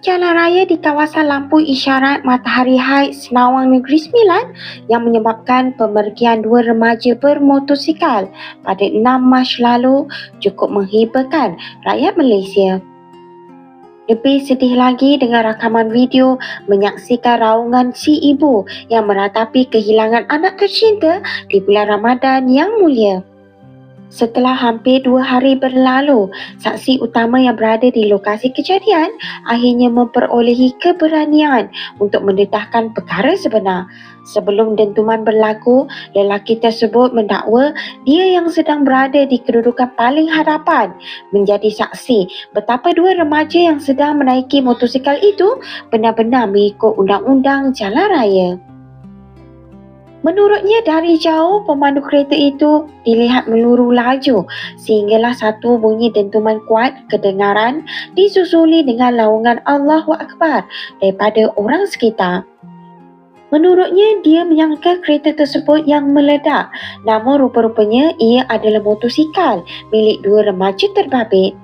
jalan raya di kawasan lampu isyarat Matahari Heights, Senawang Negeri Sembilan yang menyebabkan pemergian dua remaja bermotosikal pada 6 Mac lalu cukup menghiburkan rakyat Malaysia. Lebih sedih lagi dengan rakaman video menyaksikan raungan si ibu yang meratapi kehilangan anak tercinta di bulan Ramadan yang mulia. Setelah hampir dua hari berlalu, saksi utama yang berada di lokasi kejadian akhirnya memperolehi keberanian untuk mendedahkan perkara sebenar. Sebelum dentuman berlaku, lelaki tersebut mendakwa dia yang sedang berada di kedudukan paling hadapan menjadi saksi betapa dua remaja yang sedang menaiki motosikal itu benar-benar mengikut undang-undang jalan raya. Menurutnya dari jauh pemandu kereta itu dilihat meluru laju sehinggalah satu bunyi dentuman kuat kedengaran disusuli dengan laungan Allahu Akbar daripada orang sekitar. Menurutnya dia menyangka kereta tersebut yang meledak namun rupa-rupanya ia adalah motosikal milik dua remaja terbabit.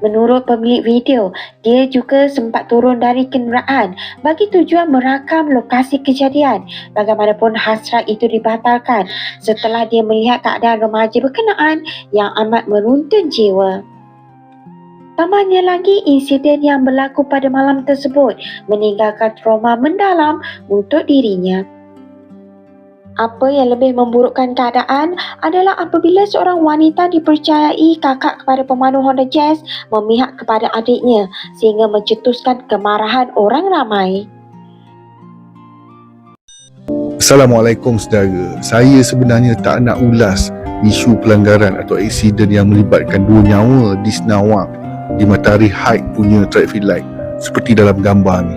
Menurut pemilik video, dia juga sempat turun dari kenderaan bagi tujuan merakam lokasi kejadian. Bagaimanapun hasrat itu dibatalkan setelah dia melihat keadaan remaja berkenaan yang amat meruntun jiwa. Tambahnya lagi, insiden yang berlaku pada malam tersebut meninggalkan trauma mendalam untuk dirinya. Apa yang lebih memburukkan keadaan adalah apabila seorang wanita dipercayai kakak kepada pemandu Honda Jazz memihak kepada adiknya sehingga mencetuskan kemarahan orang ramai. Assalamualaikum saudara. Saya sebenarnya tak nak ulas isu pelanggaran atau aksiden yang melibatkan dua nyawa di Senawang di Matahari Heights punya traffic light seperti dalam gambar ni.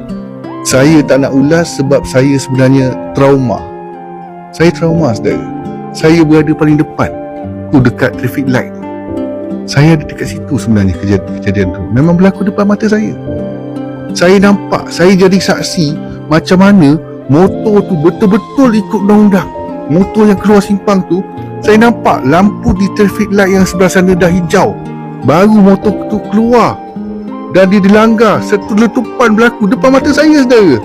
Saya tak nak ulas sebab saya sebenarnya trauma saya trauma saudara. Saya berada paling depan Tu dekat traffic light. Saya ada dekat situ sebenarnya kejadian, kejadian tu. Memang berlaku depan mata saya. Saya nampak Saya jadi saksi Macam mana Motor tu betul-betul ikut undang-undang. Motor yang keluar simpang tu Saya nampak lampu di traffic light yang sebelah sana dah hijau. Baru motor tu keluar Dan dia dilanggar. Satu letupan berlaku depan mata saya saudara.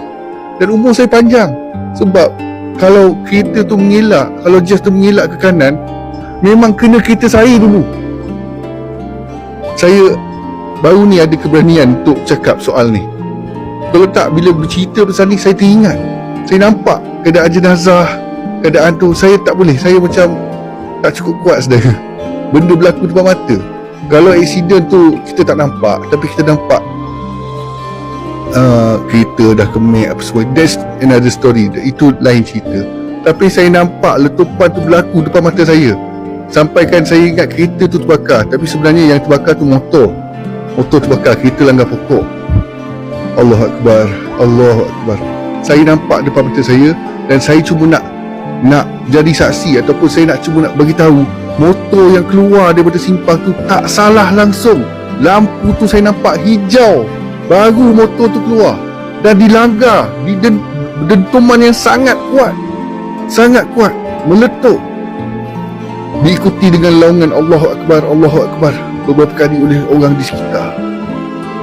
Dan umur saya panjang Sebab kalau kereta tu mengelak kalau just tu mengelak ke kanan memang kena kereta saya dulu. Saya baru ni ada keberanian untuk cakap soal ni. Kalau tak bila bercerita pasal ni saya teringat. Saya nampak keadaan jenazah keadaan tu saya tak boleh. Saya macam tak cukup kuat saudara benda berlaku depan mata. Kalau accident tu kita tak nampak. Tapi kita nampak uh, kereta dah kemek apa semua. That's another story. Itu lain cerita. Tapi saya nampak letupan tu berlaku depan mata saya. Sampaikan saya ingat kereta tu terbakar. Tapi sebenarnya yang terbakar tu motor. Motor terbakar. Kereta langgar pokok. Allah Akbar. Allah Akbar. Saya nampak depan mata saya dan saya cuba nak nak jadi saksi ataupun saya nak cuba nak bagi tahu motor yang keluar daripada simpang tu tak salah langsung. Lampu tu saya nampak hijau Baru motor tu keluar. Dan dilanggar di den, Dentuman yang sangat kuat. Sangat kuat. Meletup. Diikuti dengan laungan Allah Akbar Allah Akbar. Beberapa kali oleh orang di sekitar.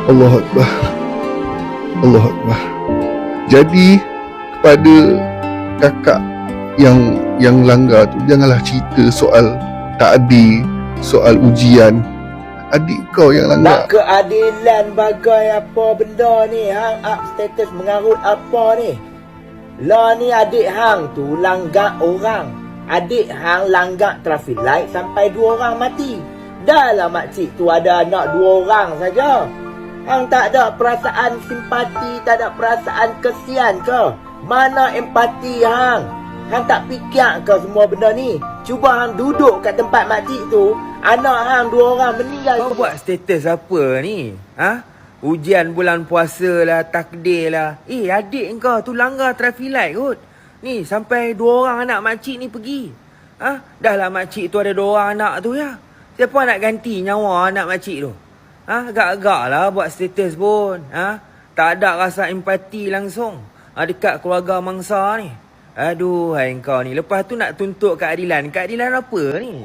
Allah Akbar. Allah Akbar. Jadi Kepada Kakak Yang Yang langgar tu Janganlah cerita soal Takdir Soal ujian adik kau yang langgar. Nak keadilan bagai apa benda ni? Hang up status mengarut apa ni? Lah ni adik hang tu langgar orang. Adik hang langgar traffic light sampai dua orang mati. Dah lah makcik tu ada anak dua orang saja. Hang tak ada perasaan simpati, tak ada perasaan kesian ke? Mana empati hang? Hang tak fikir ke semua benda ni? Cuba hang duduk kat tempat makcik tu, anak hang dua orang meninggal. Kau buat status apa ni? Ha? Ujian bulan puasa lah, takdir lah. Eh, adik kau tu langgar traffic light kot. Ni, sampai dua orang anak makcik ni pergi. Ha? Dah lah makcik tu ada dua orang anak tu ya. Siapa nak ganti nyawa anak makcik tu? Ha? Agak-agak lah buat status pun. Ha? Tak ada rasa empati langsung. Ha, dekat keluarga mangsa ni. Aduh, hai kau ni. Lepas tu nak tuntut keadilan. Keadilan apa ni?